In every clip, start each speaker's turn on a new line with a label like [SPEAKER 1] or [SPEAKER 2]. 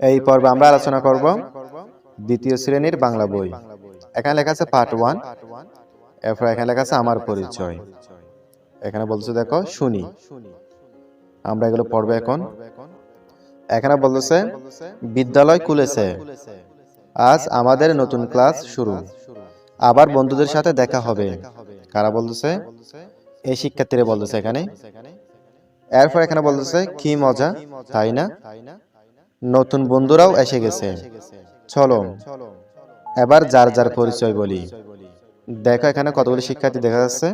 [SPEAKER 1] এই পর্বে আমরা আলোচনা করব দ্বিতীয় শ্রেণির বাংলা বই। এখানে লেখা আছে পার্ট ওয়ান এরপর এখানে লেখা আছে আমার পরিচয়। এখানে বলছে দেখো, শুনি। আমরা এগুলো পড়ব এখন। এখানে বলতেছে, বিদ্যালয় খুলেছে। আজ আমাদের নতুন ক্লাস শুরু। আবার বন্ধুদের সাথে দেখা হবে। কারা বলতেছে? এই শিক্ষার্থীরা বলতেছে এখানে। এরপর এখানে বলতেছে, কি মজা, তাই না? নতুন বন্ধুরাও এসে গেছে। চলো, এবার যার যার পরিচয় বলি। দেখো এখানে কতগুলি শিক্ষার্থী দেখা যাচ্ছে।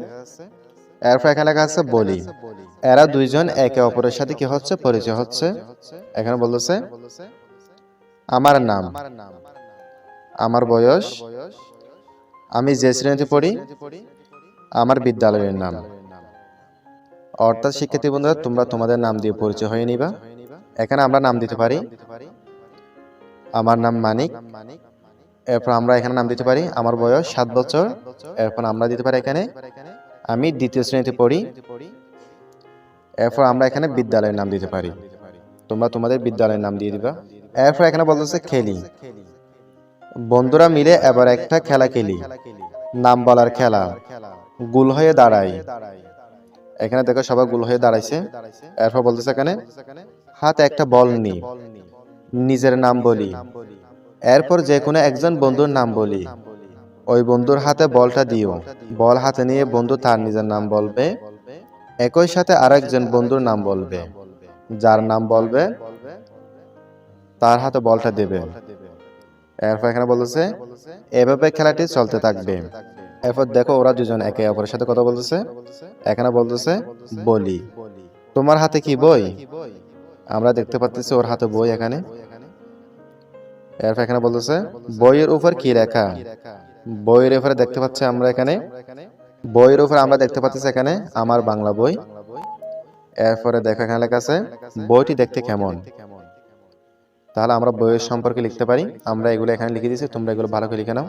[SPEAKER 1] এরপর এখানে লেখা আছে বলি। এরা দুইজন একে অপরের সাথে কি হচ্ছে? পরিচয় হচ্ছে। এখানে বলতেছে, আমার নাম, আমার বয়স, আমি যে শ্রেণীতে পড়ি, আমার বিদ্যালয়ের নাম। অর্থাৎ শিক্ষার্থী বন্ধুরা, তোমরা তোমাদের নাম দিয়ে পরিচয় হয়ে নিবা। এখানে আমরা নাম দিতে পারি। আমার নাম মানিক। এরপর আমরা এখানে নাম দিতে পারি। আমার বয়স সাত বছর। এরপর আমরা দিতে পারি এখানে। আমি দ্বিতীয় শ্রেণীতে পড়ি। এরপর আমরা এখানে বিদ্যালয়ের নাম দিতে পারি। তোমরা তোমাদের বিদ্যালয়ের নাম দিয়ে দিবা। এরপর এখানে বলতেছে খেলি। বন্ধুরা মিলে এবার একটা খেলা খেলি। নাম বলার খেলা। গুল হয়ে দাঁড়াই। এখানে দেখো সবাই গুল হয়ে দাঁড়াইছে। এরপর বলতেছে এখানে, হাতে একটা বল নি। নিজের নাম বলি। এরপর যে কোনো একজন বন্ধুর নাম বলি। ওই বন্ধুর হাতে বলটা দিও। বল হাতে নিয়ে বন্ধু তার নিজের নাম বলবে। একই সাথে আরেকজন বন্ধুর নাম বলবে। যার নাম বলবে, তার হাতে বলটা দেবে। এরপর এখানে বলতেছে, এভাবে খেলাটি চলতে থাকবে। এরপর দেখো ওরা দুজন একে অপরের সাথে কথা বলতেছে। এখানে বলতেছে, বলি। তোমার হাতে কি বই? আমরা দেখতে পাচ্ছি ওর হাতে বই এখানে। এরপর এখানে বলতেছে, বইয়ের উপর কি লেখা? বইয়ের উপরে দেখতে পাচ্ছি আমরা এখানে। বইয়ের উপর আমরা দেখতে পাচ্ছি এখানে আমার বাংলা বই। এরপরে দেখো এখানে লেখা আছে, বইটি দেখতে কেমন? তাহলে আমরা বইয়ের সম্পর্কে লিখতে পারি। আমরা এগুলো এখানে লিখে দিয়েছি, তোমরা এগুলো ভালো করে লিখে নাও।